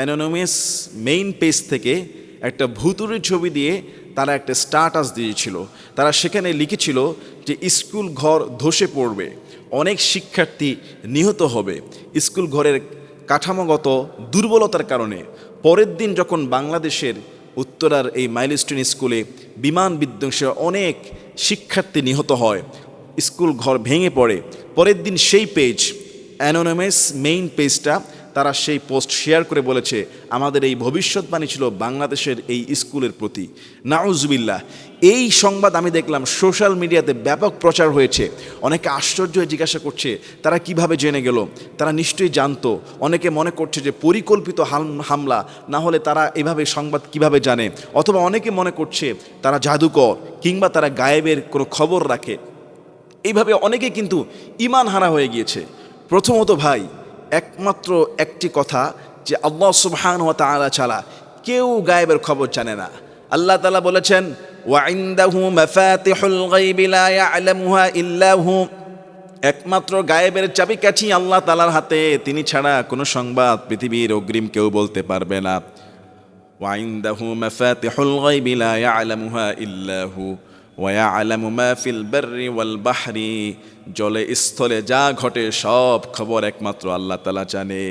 অ্যানোনমিয়াস main page থেকে একটা ভুতুরি ছবি দিয়ে তারা একটা স্টাটাস দিয়েছিল। তারা সেখানে লিখেছিল যে স্কুল ঘর ধসে পড়বে, অনেক শিক্ষার্থী নিহত হবে। স্কুল ঘরের কাঠামোগত দুর্বলতার কারণে পরের দিন যখন বাংলাদেশের উত্তরার এই মাইলস্টোন স্কুলে বিমান বিধ্বংসে অনেক শিক্ষার্থী নিহত হয়, স্কুল ঘর ভেঙে পড়ে, পরের দিন সেই পেজ অ্যানোনমাস মেইন পেজটা তারা সেই পোস্ট শেয়ার করে বলেছে, আমাদের এই ভবিষ্যৎবাণী ছিল বাংলাদেশের এই স্কুলের প্রতি। নাউজবিল্লাহ, এই সংবাদ আমি দেখলাম সোশ্যাল মিডিয়াতে ব্যাপক প্রচার হয়েছে। অনেকে আশ্চর্য হয়ে জিজ্ঞাসা করছে, তারা কীভাবে জেনে গেল? তারা নিশ্চয়ই জানতো। অনেকে মনে করছে যে পরিকল্পিত হাম- হামলা, না হলে তারা এভাবে সংবাদ কীভাবে জানে? অথবা অনেকে মনে করছে, তারা জাদুকর কিংবা তারা গায়েবের কোনো খবর রাখে। এইভাবে অনেকে কিন্তু ইমান হারা হয়ে গিয়েছে। প্রথমত ভাই একমাত্র একটি কথা যে আল্লাহ সুবহান ওয়া তাআলা ছাড়া কেউ গায়েবের খবর জানে না আল্লাহ তাআলা বলেছেন ওয়াইন্দাহু মাফাতিহুল গায়বি লা ইয়ালামুহা ইল্লা হু একমাত্র গায়েবের চাবিকাঠি আল্লাহ তাআলার হাতে তিনি ছাড়া কোনো সংবাদ পৃথিবীর অগ্রিম কেউ বলতে পারবে না وعنده مفاتح الغيب لا يعلمها إلا هو ওয়া আলামু মাহফিল বার্রি ওয়াল বাহরি জলে স্থলে যা ঘটে সব খবর একমাত্র আল্লাহ তালা জানে।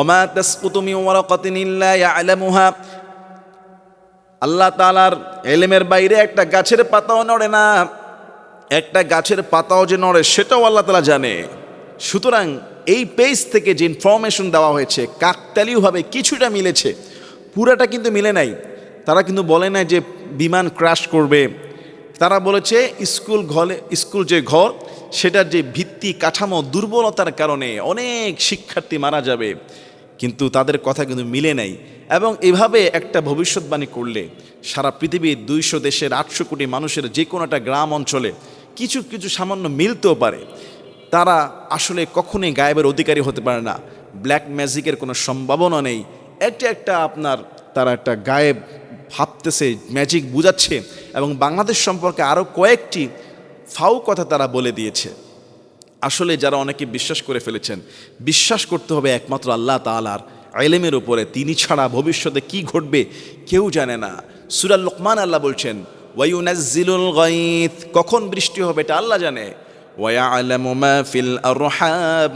ওমা তাসকুতুমি ওমর কতিন ইয়ালামুহা আল্লাহ তালার এলেমের বাইরে একটা গাছের পাতাও নড়ে না। একটা গাছের পাতাও যে নড়ে, সেটাও আল্লাহ তালা জানে। সুতরাং এই পেজ থেকে যে ইনফরমেশন দেওয়া হয়েছে কাকতালিওভাবে কিছুটা মিলেছে, পুরাটা কিন্তু মিলে নাই। তারা কিন্তু বলে না যে বিমান ক্রাশ করবে। তারা বলেছে স্কুল ঘরে, স্কুল যে ঘর, সেটার যে ভিত্তি কাঠামো দুর্বলতার কারণে অনেক শিক্ষার্থী মারা যাবে। কিন্তু তাদের কথা কিন্তু মিলে নাই। এবং এভাবে একটা ভবিষ্যৎবাণী করলে সারা পৃথিবীর দুইশো দেশের আটশো কোটি মানুষের যে কোনো একটা গ্রাম অঞ্চলে কিছু কিছু সামান্য মিলতেও পারে। তারা আসলে কখনোই গায়েবের অধিকারী হতে পারে না। ব্ল্যাক ম্যাজিকের কোনো সম্ভাবনা নেই। একটা একটা আপনার, তারা একটা গায়েব ভাবতেছে ম্যাজিক বুঝাচ্ছে এবং বাংলাদেশ সম্পর্কে আরও কয়েকটি ফাউ কথা তারা বলে দিয়েছে। আসলে যারা অনেকে বিশ্বাস করে ফেলেছেন, বিশ্বাস করতে হবে একমাত্র আল্লাহ তালার আইলেমের উপরে। তিনি ছাড়া ভবিষ্যতে কি ঘটবে কেউ জানে না। সুরাল লোকমান আল্লাহ বলছেন ওয়াইউনাজ্জিলুল গাইথ কখন বৃষ্টি হবে এটা আল্লাহ জানে। ওয়ায়ালামু মা ফিল আরহাম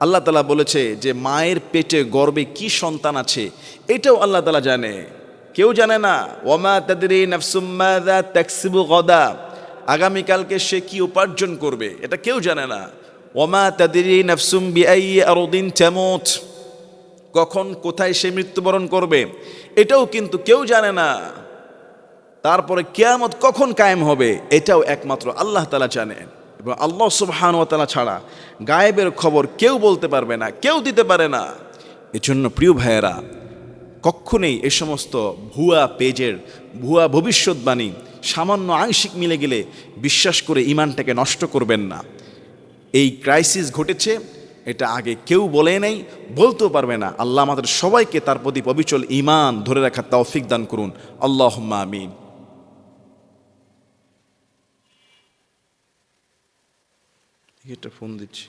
আল্লাহ তালা বলেছে যে, মায়ের পেটে গর্বে কি সন্তান আছে, এটাও আল্লাহ তালা জানে। কেউ জানে না ওমা তাদের নফসুম্মাদা তাকসিবু গদা আগামীকালকে সে কি উপার্জন করবে? এটা কেউ জানে না। ওমা তাদের নফসুম বিআই আরদিন তেমত কখন, কোথায় সে মৃত্যুবরণ করবে? এটাও কিন্তু কেউ জানে না। তারপরে কেয়ামত কখন কায়েম হবে? এটাও একমাত্র আল্লাহ তালা জানেন। এবং আল্লাহ সুবহান ও তালা ছাড়া গায়েবের খবর কেউ বলতে পারবে না, কেউ দিতে পারে না। এজন্য প্রিয় ভাইয়েরা কক্ষণেই এ সমস্ত ভুয়া পেজের, ভুয়া ভবিষ্যৎবাণী সামান্য আংশিক মিলে গেলে বিশ্বাস করে ইমানটাকে নষ্ট করবেন না। এই ক্রাইসিস ঘটেছে, এটা আগে কেউ বলে নেই, বলতেও পারবে না। আল্লাহ আমাদের সবাইকে তার প্রতি অবিচল ইমান ধরে রাখার তৌফিক দান করুন। আল্লাহ আমিন। এটা ফোন দিচ্ছি।